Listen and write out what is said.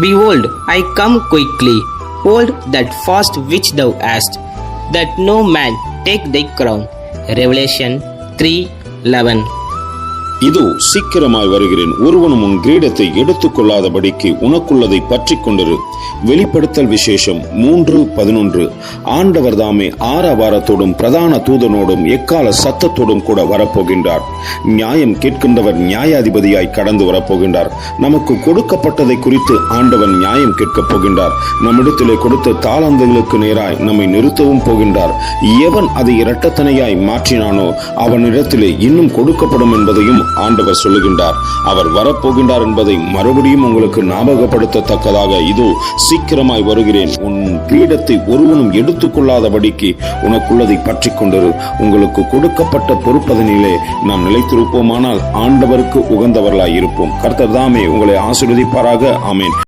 Behold, I come quickly. Hold that fast which thou hast, that no man take thy crown. Revelation 3:11. இதோ சீக்கிரமாய் வருகிறேன். ஒருவனும் உன் கிரீடத்தை எடுத்துக் கொள்ளாதபடிக்கு உனக்குள்ளதை பற்றி கொண்டிரு. வெளிப்படுத்தல் விசேஷம் மூன்று பதினொன்று. ஆண்டவர் தாமே ஆரவாரத்தோடும் பிரதான தூதனோடும் எக்கால சத்தத்தோடும் கூட வரப்போகின்றார். நியாயம் கேட்கின்றவர் நியாயாதிபதியாய் கடந்து வரப்போகின்றார். நமக்கு கொடுக்கப்பட்டதை குறித்து ஆண்டவன் நியாயம் கேட்கப் போகின்றார். நம்மிடத்திலே கொடுத்த தாளந்துகளுக்கு நேராய் நம்மை நிறுத்தவும் போகின்றார். எவன் அதை இரட்டத்தனையாய் மாற்றினானோ அவனிடத்திலே இன்னும் கொடுக்கப்படும் என்பதையும் ஆண்டவர் சொல்லுகின்றார். அவர் வரப்போகின்றார் என்பதை மறுபடியும் உங்களுக்கு ஞாபகப்படுத்தத்தக்கதாக இதோ சீக்கிரமாய் வருகிறேன். உன் கிரீடத்தை ஒருவனும் எடுத்துக்கொள்ளாதபடிக்கு உனக்குள்ளதை பற்றி கொண்டிரு உங்களுக்கு கொடுக்கப்பட்ட பொறுப்பதனிலே நாம் நிலைத்திருப்போமானால் ஆண்டவருக்கு உகந்தவர்களாய் இருப்போம் கர்த்தர் தாமே உங்களை ஆசீர்வதிப்பாராக. அமேன்